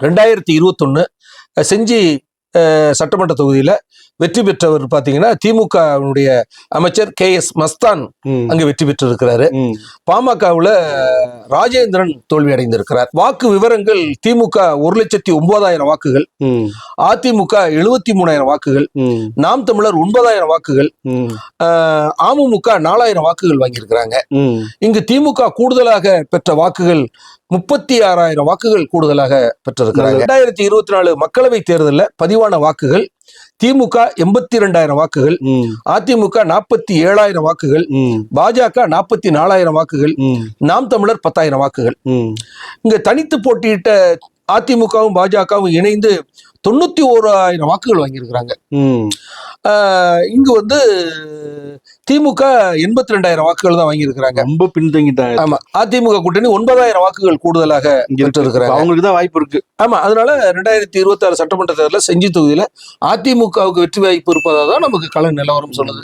ரெண்டாயிரத்தி இருபத்தொன்னு செஞ்சி சட்டமன்ற தொகுதியில வெற்றி பெற்றவர் பாத்தீங்கன்னா திமுகவினுடைய அமைச்சர் கே எஸ் மஸ்தான் அங்க வெற்றி பெற்று இருக்கிறாரு ம், பாமகவுல ராஜேந்திரன் தோல்வி அடைந்திருக்கிறார். வாக்கு விவரங்கள் திமுக ஒரு லட்சத்தி ஒன்பதாயிரம் வாக்குகள் அதிமுக எழுபத்தி மூணாயிரம் வாக்குகள் நாம் தமிழர் ஒன்பதாயிரம் வாக்குகள் அமமுக நாலாயிரம் வாக்குகள் வாங்கியிருக்கிறாங்க. இங்கு திமுக கூடுதலாக பெற்ற வாக்குகள் முப்பத்தி ஆறாயிரம் வாக்குகள் கூடுதலாக பெற்றிருக்கிறாங்க. ரெண்டாயிரத்தி இருபத்தி நாலு மக்களவை தேர்தலில் பதிவான வாக்குகள் திமுக எண்பத்தி ரெண்டாயிரம் வாக்குகள் அதிமுக நாற்பத்தி ஏழாயிரம் வாக்குகள் பாஜக நாற்பத்தி நாலாயிரம் வாக்குகள் நாம் தமிழர் பத்தாயிரம் வாக்குகள். இங்க தனித்து போட்டியிட்ட அதிமுகவும் பாஜகவும் இணைந்து தொண்ணூத்தி ஓராயிரம் வாக்குகள் வாங்கியிருக்கிறாங்க. இங்கு வந்து திமுக எண்பத்தி ரெண்டாயிரம் வாக்குகள் தான் வாங்கியிருக்கிறாங்க. ரொம்ப பின்தங்கிட்டாங்க ஆமா அதிமுக கூட்டணி ஒன்பதாயிரம் வாக்குகள் கூடுதலாக இங்க இருக்கு. பெற்றிருக்கிறாங்க. அவங்களுக்கு தான் வாய்ப்பு இருக்கு. ஆமா அதனால ரெண்டாயிரத்தி இருபத்தி ஆறு சட்டமன்ற தேர்தலில் செஞ்சி தொகுதியில அதிமுகவுக்கு வெற்றி வாய்ப்பு இருப்பதா தான் நமக்கு கள நிலவரம் சொல்லுது.